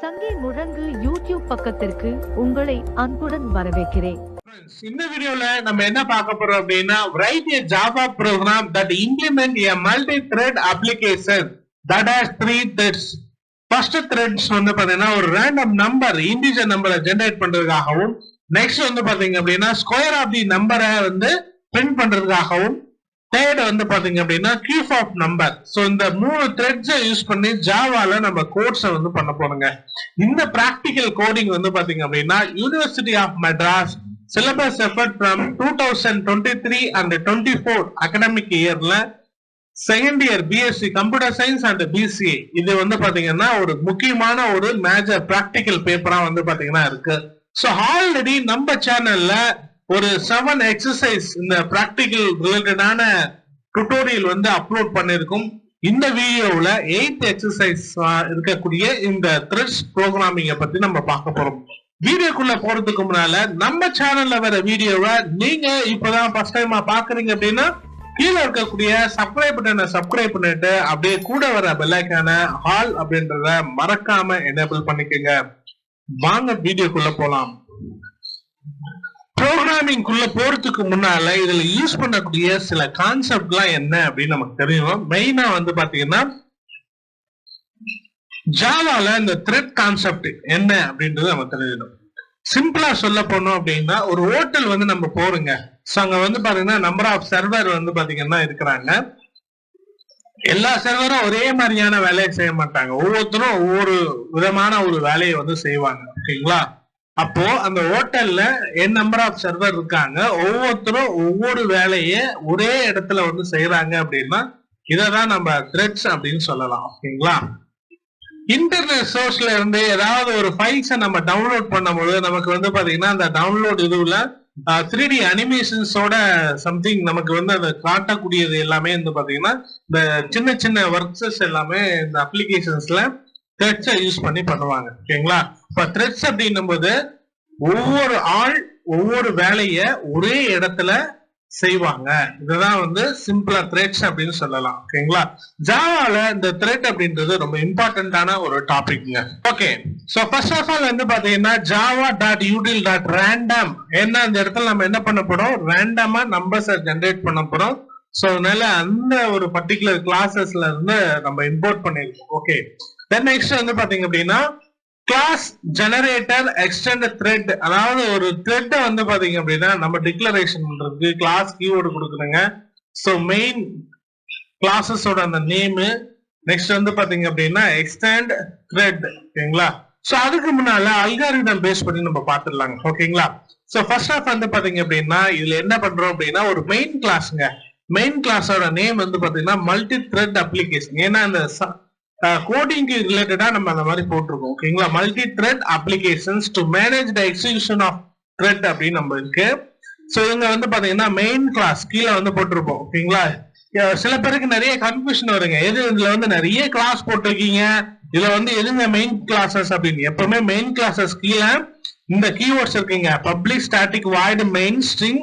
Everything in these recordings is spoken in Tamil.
சங்கி முழங்கு யூடியூப் பக்கத்திற்கு உங்களை அன்புடன் வரவேற்கிறேன். இந்த வீடியோல நம்ம என்ன பார்க்க போறோம் அப்படின்னா right a Java program that implement a multi thread application that has three threads first threads வந்து பாத்தீங்கன்னா ஒரு ரேண்டம் நம்பர் இண்டிஜர் நம்பரை ஜெனரேட் பண்றதுக்காகவும் நெக்ஸ்ட் வந்து பாத்தீங்க அப்படின்னா ஸ்கொயர் ஆஃப் தி நம்பரை வந்து பிரிண்ட் பண்றதுக்காகவும் தேர்ட் வந்து பாத்தீங்க அப்படின்னா கியூப் ஆஃப் நம்பர் சோ இந்த மூணு த்ரெட்ஸை யூஸ் பண்ணி ஜாவால நம்ம கோட்ஸை வந்து பண்ண போறோங்க. இந்த பிராக்டிக்கல் கோடிங் வந்து பாத்தீங்க அப்படின்னா university of Madras syllabus effort from two thousand twenty three and twenty four academic இயர்ல second year BSc computer science and BCA இது வந்து பாத்தீங்கன்னா ஒரு முக்கியமான ஒரு மேஜர் பிராக்டிக்கல் பேப்பரா வந்து பாத்தீங்கன்னா இருக்கு. ஸோ ஆல்ரெடி நம்ம சேனல்ல ஒரு செவன் எக்ஸசைஸ் இந்த ப்ராக்டிக்கல் ரிலேட்டடான டுட்டோரியல் வந்து அப்லோட் பண்ணியிருக்கும் இந்த வீடியோவில் எயித் எக்ஸசைஸ் இருக்கக்கூடிய இந்த த்ரெட்ஸ் ப்ரோக்ராமிங்கை பற்றி நம்ம பார்க்க போகிறோம் வீடியோக்குள்ள போறதுக்கு முன்னால நம்ம சேனல்ல வர வீடியோவை நீங்க இப்பதான் ஃபர்ஸ்ட் டைமா பாக்குறீங்க அப்படின்னா கீழே இருக்கக்கூடிய சப்ஸ்கிரைப் பட்டனை சப்ஸ்கிரைப் பண்ணிட்டு அப்படியே கூட வர பெல்லைக்கான ஹால் அப்படின்றத மறக்காம எனேபிள் பண்ணிக்கோங்க. வாங்க வீடியோக்குள்ள போலாம். ப்ரோக்ராமிங் குள்ள போறதுக்கு முன்னால இதுல யூஸ் பண்ணக்கூடிய சில கான்செப்ட்லாம் என்ன அப்படின்னு நமக்கு தெரியணும் மெயினா வந்து பாத்தீங்கன்னா ஜாவால இந்த த்ரெட் கான்செப்ட் என்ன அப்படின்றது நமக்கு தெரியணும் சிம்பிளா சொல்ல போனோம் அப்படின்னா ஒரு ஹோட்டல் வந்து நம்ம போறோங்க. சோ அங்க வந்து பாத்தீங்கன்னா நம்பர் ஆஃப் சர்வர் வந்து பாத்தீங்கன்னா இருக்கிறாங்க. எல்லா சர்வரும் ஒரே மாதிரியான வேலையை செய்ய மாட்டாங்க. ஒவ்வொருத்தரும் ஒவ்வொரு விதமான ஒரு வேலையை வந்து செய்வாங்க. ஓகேங்களா? அப்போ அந்த ஹோட்டல்ல என் நம்பர் ஆஃப் சர்வர் இருக்காங்க. ஒவ்வொருத்தரும் ஒவ்வொரு வேலையை ஒரே இடத்துல வந்து செய்யறாங்க அப்படின்னா இததான் நம்ம த்ரெட்ஸ் அப்படின்னு சொல்லலாம். ஓகேங்களா? இன்டர்நெட் சோர்ஸ்ல இருந்து ஏதாவது ஒரு ஃபைல்ஸை நம்ம டவுன்லோட் பண்ணும்போது நமக்கு வந்து பாத்தீங்கன்னா அந்த டவுன்லோட் இதுல த்ரீ டி அனிமேஷன்ஸோட சம்திங் நமக்கு வந்து அதை காட்டக்கூடியது எல்லாமே வந்து பாத்தீங்கன்னா இந்த சின்ன சின்ன ஒர்க்ஸஸ் எல்லாமே இந்த அப்ளிகேஷன்ஸ்ல த்ரெட்ஸை யூஸ் பண்ணி பண்ணுவாங்க. ஓகேங்களா? இப்ப த்ரெட்ஸ் அப்படின்னும் போது ஒவ்வொரு ஆள் ஒவ்வொரு வேலைய ஒரே இடத்துல செய்வாங்க. இதுதான் வந்து சிம்பிளா த்ரெட்ஸ் அப்படின்னு சொல்லலாம். ஓகேங்களா? ஜாவால இந்த த்ரெட் அப்படின்றது ரொம்ப இம்பார்ட்டன்டான ஒரு டாபிக்ங்க okay. So first of all வந்து பாத்தீங்கன்னா Java dot util dot random என்ன அந்த இடத்துல நம்ம என்ன பண்ண போறோம்? ரேண்டமா நம்பர்ஸை ஜென்ரேட் பண்ண போறோம். ஸோ அதனால அந்த ஒரு பர்டிகுலர் கிளாஸஸ்ல இருந்து நம்ம இம்போர்ட் பண்ணிருக்கோம். ஓகே தென் நெக்ஸ்ட் வந்து பாத்தீங்க அப்படின்னா கிளாஸ் ஜெனரேட்டர் எக்ஸ்டெண்ட் த்ரெட் அதாவது ஒரு த்ரெட் வந்து பாத்தீங்க அப்படின்னா நம்ம டிக்ளரேஷன் பண்றதுக்கு கிளாஸ் கீவேர்டு கொடுக்குறோங்க ஸோ மெயின் கிளாஸஸோட அந்த நேமு நெக்ஸ்ட் வந்து பாத்தீங்க அப்படின்னா எக்ஸ்டெண்ட் த்ரெட் ஓகேங்களா? ஸோ அதுக்கு முன்னால அல்காரிதம் பேஸ் பண்ணி நம்ம பார்த்துடலாங்க ஓகேங்களா? ஸோ ஃபர்ஸ்ட் ஆஃப் வந்து பாத்தீங்க அப்படின்னா இதுல என்ன பண்றோம் அப்படின்னா ஒரு மெயின் கிளாஸ்ங்க மெயின் கிளாஸோட நேம் வந்து பாத்தீங்கன்னா மல்டி த்ரெட் அப்ளிகேஷன் ஏன்னா அந்த கோடிங்க்கு ரிலேட்டடா நம்ம அந்த மாதிரி போட்டிருக்கோம் ஓகேங்களா multi thread applications to manage the execution of thread அப்படின்னு நம்ம இருக்கு. ஸோ இவங்க வந்து பாத்தீங்கன்னா மெயின் கிளாஸ் கீழே வந்து போட்டிருப்போம் ஓகேங்களா சில பேருக்கு நிறைய கன்ஃபியூஷன் வருங்க. எது இதுல வந்து நிறைய கிளாஸ் போட்டிருக்கீங்க? இதுல வந்து எதுங்க மெயின் கிளாஸஸ் அப்படின்னு? எப்பவுமே மெயின் கிளாஸஸ் கீழே இந்த கீவேர்ட்ஸ் இருக்குங்க. Public static void main string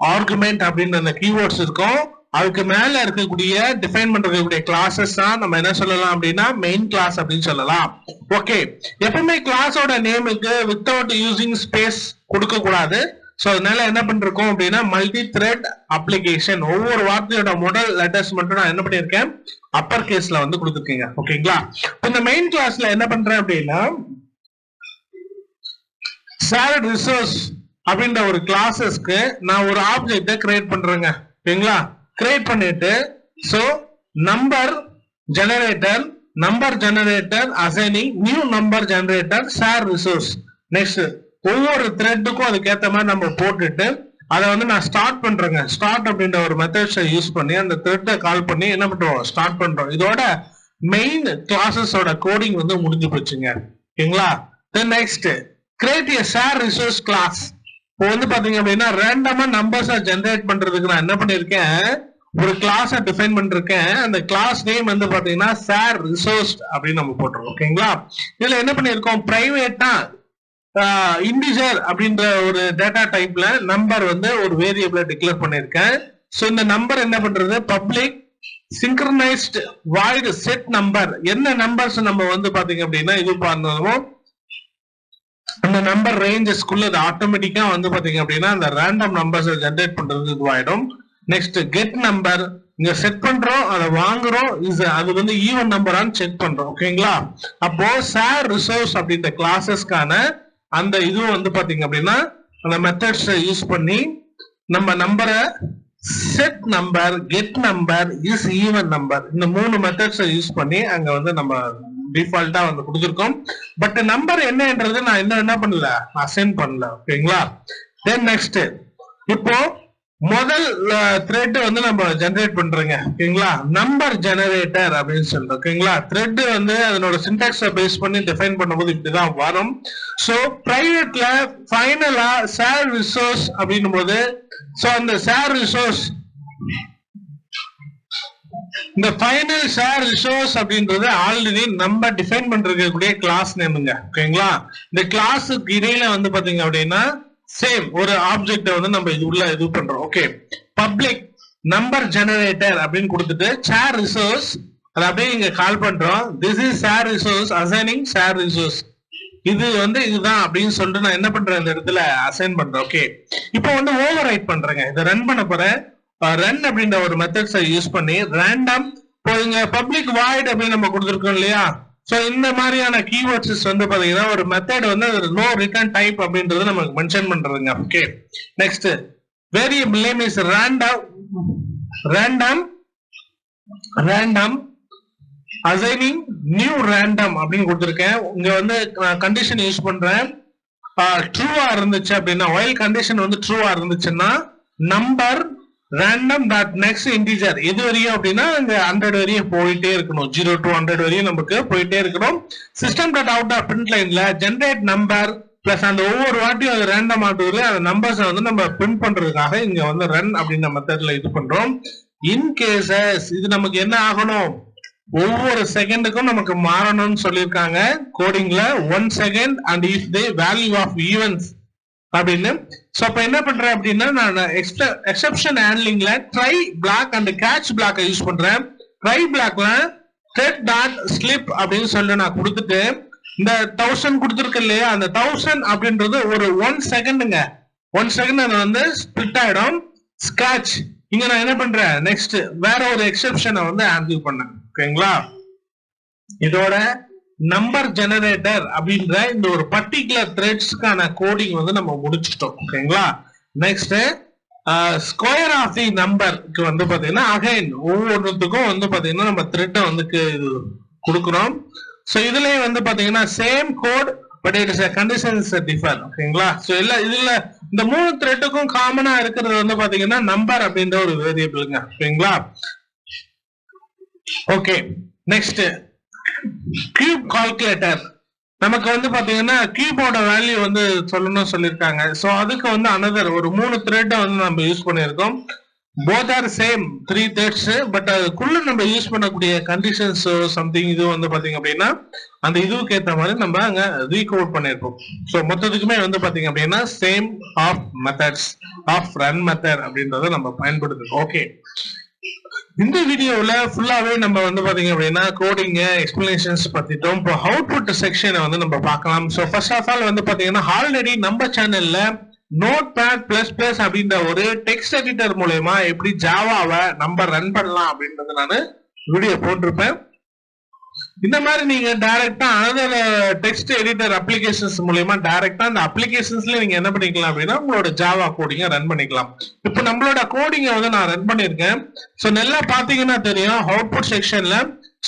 argument அப்படின்ற அந்த கீவேர்ட்ஸ் இருக்கும். அதுக்கு மேல இருக்கக்கூடிய டிஃபைன் பண்றதுக்கூடிய கிளாஸஸ் தான் நம்ம என்ன சொல்லலாம் அப்படின்னா மெயின் கிளாஸ் அப்படின்னு சொல்லலாம். ஓகே எப்பவுமே கிளாஸோட நேமுக்கு வித்தவுட் யூசிங் ஸ்பேஸ் கொடுக்க கூடாது. ஸோ அதனால என்ன பண்ணிருக்கோம் அப்படின்னா மல்டி த்ரெட் அப்ளிகேஷன் ஒவ்வொரு வார்த்தையோட முதல் லெட்டர்ஸ் மட்டும் நான் என்ன பண்ணியிருக்கேன் அப்பர் கேஸ்ல வந்து கொடுத்துருக்கீங்க. ஓகேங்களா இந்த மெயின் கிளாஸ்ல என்ன பண்றேன் அப்படின்னா சாலட் ரிசோர்ஸ் அப்படின்ற ஒரு கிளாஸஸ்க்கு நான் ஒரு ஆப்ஜெக்ட கிரியேட் பண்றேங்க. ஓகேங்களா கிரியேட் பண்ணிட்டு so number generator number generator assigning new number generator share resource next ஒவ்வொரு த்ரெட்டுக்கும் அதுக்கேற்ற மாதிரி நம்ம போட்டுட்டு அதை வந்து நான் ஸ்டார்ட் பண்றேங்க. ஸ்டார்ட் அப்படின்ற ஒரு மெத்தட்ஸை யூஸ் பண்ணி அந்த த்ரெட்டை கால் பண்ணி என்ன பண்றோம்? ஸ்டார்ட் பண்றோம். இதோட மெயின் கிளாஸஸோட கோடிங் வந்து முடிஞ்சு போச்சுங்க. ஓகேங்களா? Then next create a share resource class இப்போ வந்து பாத்தீங்க அப்படின்னா ரேண்டமா நம்பர்ஸை ஜென்ரேட் பண்றதுக்கு நான் என்ன பண்ணிருக்கேன் ஒரு கிளாஸ் டிஃபைன் பண்ணிருக்கேன். அந்த கிளாஸ் நேம் வந்து பாத்தீங்கன்னா சார் ரிசோர்ஸ் அப்படின்னு நம்ம போட்டுருக்கோம். ஓகேங்களா இதுல என்ன பண்ணிருக்கோம் பிரைவேட்டா இண்டிஜர் அப்படின்ற ஒரு டேட்டா டைப்ல நம்பர் வந்து ஒரு வேரியபிள டிக்ளேர் பண்ணிருக்கேன் ஸோ இந்த நம்பர் என்ன பண்றது? Public synchronized void set number என்ன நம்பர்ஸ் நம்ம வந்து பாத்தீங்க அப்படின்னா இது பண்ணணும்? அந்த நம்பர் ரேஞ்சஸ்க்குள்ள அது ஆட்டோமேட்டிக்கா வந்து பாத்தீங்க அப்படின்னா அந்த ரேண்டம் நம்பர்ஸ் ஜென்ரேட் பண்றது இதுவாயிடும். நெக்ஸ்ட் கெட் நம்பர் இங்க செட் பண்றோம் அதை வாங்குறோம் இஸ் அது வந்து ஈவன் நம்பரான்னு செக் பண்றோம் ஓகேங்களா அப்போ சார் ரிசோர்ஸ் அப்படின்ற கிளாஸஸ்க்கான அந்த இதுவும் வந்து பாத்தீங்க அப்படின்னா அந்த மெத்தட்ஸ் யூஸ் பண்ணி நம்ம நம்பரை set number get number is even number இந்த மூணு மெத்தட்ஸை யூஸ் பண்ணி அங்க வந்து நம்ம டிஃபால்ட்டா வந்து கொடுத்துருக்கோம். பட் நம்பர் என்னன்றது நான் இன்னும் என்ன பண்ணல? அசைன் பண்ணல. ஓகேங்களா? தென் நெக்ஸ்ட் இப்போ முதல் த்ரெட் வந்து நம்ம ஜெனரேட் பண்றோங்க. ஓகேங்களா? நம்பர் ஜெனரேட்டர் அப்படின்னு சொல்லணும் ஓகேங்களா? த்ரெட் வந்து அதனோட சின்டாக்ஸ பேஸ் பண்ணி டிஃபைன் பண்ணும்போது இப்படிதான் வரும். ஸோ பிரைவேட்ல ஃபைனலா ஷேர் ரிசோர்ஸ் அப்படின்னும் போது ஸோ அந்த ஷேர் ரிசோர்ஸ் இந்த ஃபைனல் ஷேர் ரிசோர்ஸ் அப்படின்றது ஆல்ரெடி நம்ம டிஃபைன் பண்றதுக்கூடிய கிளாஸ் நேமுங்க ஓகேங்களா? இந்த கிளாஸுக்கு இடையில வந்து பாத்தீங்க அப்படின்னா சேம் ஒரு ஆப்ஜெக்ட வந்து நம்ம இது உள்ள இது பண்றோம். ஓகே. பப்ளிக் நம்பர் ஜெனரேட்டர் அப்படின்னு கொடுத்துட்டு ஷேர் ரிசோர்ஸ் அதை அப்படியே இங்க கால் பண்றோம். This is share resource assigning share resource இது வந்து இதுதான் அப்படின்னு சொல்லிட்டு நான் என்ன பண்றேன் இந்த இடத்துல அசைன் பண்றேன். ஓகே. இப்போ வந்து ஓவர் ரைட் பண்றேங்க. இதை ரன் பண்ண போறேன். ரன் அப்படின்ற ஒரு மெத்தட்ஸை யூஸ் பண்ணி ரேண்டம் இப்போ இங்க பப்ளிக் வாய்ட் அப்படின்னு நம்ம கொடுத்துருக்கோம் இல்லையா? ஸோ இந்த மாதிரியான கீவேர்ட்ஸ் வந்து பாத்தீங்கன்னா ஒரு மெத்தட் வந்து நோ ரிட்டர்ன் டைப் அப்படின்றது நமக்கு மென்ஷன் பண்றதுங்க. Okay next variable name is random random random assigning new random அப்படின்னு கொடுத்துருக்கேன். இங்க வந்து நான் கண்டிஷன் யூஸ் பண்றேன். ட்ரூவா இருந்துச்சு அப்படின்னா ஒயில் கண்டிஷன் வந்து ட்ரூவா இருந்துச்சுன்னா number random dot next integer எது வரையும் அப்படின்னா இந்த ஹண்ட்ரட் வரையும் போயிட்டே இருக்கணும். ஜீரோ டு ஹண்ட்ரட் வரையும் நமக்கு போயிட்டே இருக்கணும். System dot out of print லைன்ல ஜென்ரேட் நம்பர் பிளஸ் அந்த ஒவ்வொரு வாட்டியும் அது ரேண்டம் ஆட்டுவது அந்த நம்பர்ஸை வந்து நம்ம பிரிண்ட் பண்றதுக்காக இங்க வந்து ரன் அப்படின்ற மெத்தட்ல இது பண்றோம். இன் கேசஸ் இது நமக்கு என்ன ஆகணும்? ஒவ்வொரு செகண்டுக்கும் நமக்கு மாறணும்னு சொல்லியிருக்காங்க. கோடிங்ல one second and if they value of events அப்படின்னு. சோ அப்ப என்ன பண்றேன் அப்படின்னா நான் exception ஹேண்ட்லிங்ல try block and catch block use பண்றேன். ட்ரை பிளாக்ல த்ரெட் டாட் ஸ்லிப் அப்படின்னு சொல்லி நான் கொடுத்துட்டு இந்த தௌசண்ட் கொடுத்துருக்கு இல்லையா அந்த தௌசண்ட் அப்படின்றது ஒரு ஒன் செகண்டுங்க ஒன் செகண்ட் அது வந்து ஸ்பிளிட் ஆயிடும். ஸ்கிராச் இங்க நான் என்ன பண்றேன்? நெக்ஸ்ட் வேற ஒரு எக்ஸெப்ஷனை வந்து ஹேண்டில் பண்ணேன். ஓகேங்களா இதோட நம்பர் ஜெனரேட்டர் அப்படின்ற இந்த ஒரு பர்டிகுலர் த்ரெட்ஸ்க்கான கோடிங் வந்து நம்ம முடிச்சிட்டோம். ஓகேங்களா நெக்ஸ்ட் ஸ்கொயர் ஆஃப் தி நம்பருக்கு வந்து பாத்தீங்கன்னா அகைன் ஒவ்வொன்றுத்துக்கும் வந்து பாத்தீங்கன்னா நம்ம த்ரெட்டை வந்து இது கொடுக்குறோம். ஸோ இதுலயே வந்து பாத்தீங்கன்னா same code but it is conditions differ ஓகேங்களா ஸோ இல்ல இதுல இந்த மூணு த்ரெட்டுக்கும் காமனா இருக்கிறது வந்து பாத்தீங்கன்னா நம்பர் அப்படின்ற ஒரு வேரியபிள்ங்க ஓகேங்களா ஓகே நெக்ஸ்ட் கியூப் கால்குலேட்டர் நமக்கு வந்து பாத்தீங்கன்னா கியூபோட வேல்யூ வந்து சொல்லணும்னு சொல்லியிருக்காங்க. ஸோ அதுக்கு வந்து அனதர் ஒரு மூணு த்ரெட்டை வந்து நம்ம யூஸ் பண்ணியிருக்கோம். Both are same three threads but அதுக்குள்ள நம்ம யூஸ் பண்ணக்கூடிய கண்டிஷன்ஸ் சம்திங் இது வந்து பாத்தீங்க அப்படின்னா அந்த இதுவுக்கு ஏற்ற மாதிரி நம்ம அங்க ரீகோட் பண்ணியிருக்கோம் ஸோ மொத்தத்துக்குமே வந்து பாத்தீங்க அப்படின்னா same of methods of run method அப்படின்றத நம்ம பயன்படுத்துறோம். ஓகே இந்த வீடியோல ஃபுல்லாவே நம்ம வந்து பாத்தீங்க அப்படின்னா கோடிங் எக்ஸ்பிளனேஷன்ஸ் பற்றிட்டோம் இப்போ அவுட்புட் செக்ஷனை வந்து நம்ம பார்க்கலாம். ஸோ ஃபர்ஸ்ட் ஆஃப் ஆல் வந்து பாத்தீங்கன்னா ஆல்ரெடி நம்ம சேனல்ல நோட் பேட் பிளஸ் பிளஸ் அப்படின்ற ஒரு டெக்ஸ்ட் எடிட்டர் மூலயமா எப்படி ஜாவாவை நம்ம ரன் பண்ணலாம் அப்படின்றது நான் வீடியோ போட்டிருப்பேன். இந்த மாதிரி நீங்க டைரக்டா அனதர் டெக்ஸ்ட் எடிட்டர் அப்ளிகேஷன்ஸ் மூலயமா டைரக்டா அந்த அப்ளிகேஷன்ஸ்ல நீங்க என்ன பண்ணிக்கலாம் அப்படின்னா உங்களோட ஜாவா கோடிங்க ரன் பண்ணிக்கலாம். இப்போ நம்மளோட கோடிங்க வந்து நான் ரன் பண்ணிருக்கேன் ஸோ நல்லா பாத்தீங்கன்னா தெரியும் அவுட்புட் செக்ஷன்ல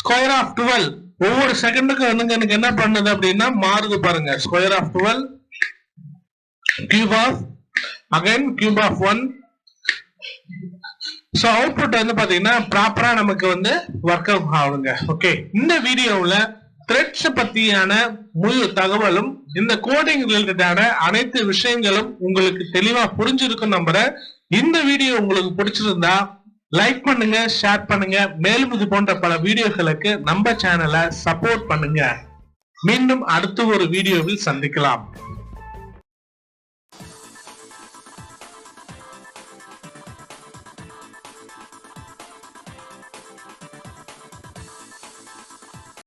ஸ்கொயர் ஆஃப் டுவெல் ஒவ்வொரு செகண்டுக்கு வந்து எனக்கு என்ன பண்ணுது அப்படின்னா மாறுது பாருங்க. Square of twelve cube of again cube of one so output வந்து பார்த்தீங்கன்னா ப்ராப்பராக நமக்கு வந்து ஒர்க் அவுட் ஆகுங்க. ஓகே இந்த வீடியோவில் த்ரெட்ஸ் பற்றியான முழு தகவலும் இந்த கோடிங் ரிலேட்டடான அனைத்து விஷயங்களும் உங்களுக்கு தெளிவாக புரிஞ்சிருக்கும் நம்புறேன். இந்த வீடியோ உங்களுக்கு பிடிச்சிருந்தா லைக் பண்ணுங்க ஷேர் பண்ணுங்க. மேலும் இது போன்ற பல வீடியோக்களுக்கு நம்ம சேனலை சப்போர்ட் பண்ணுங்க. மீண்டும் அடுத்த ஒரு வீடியோவில் சந்திக்கலாம்.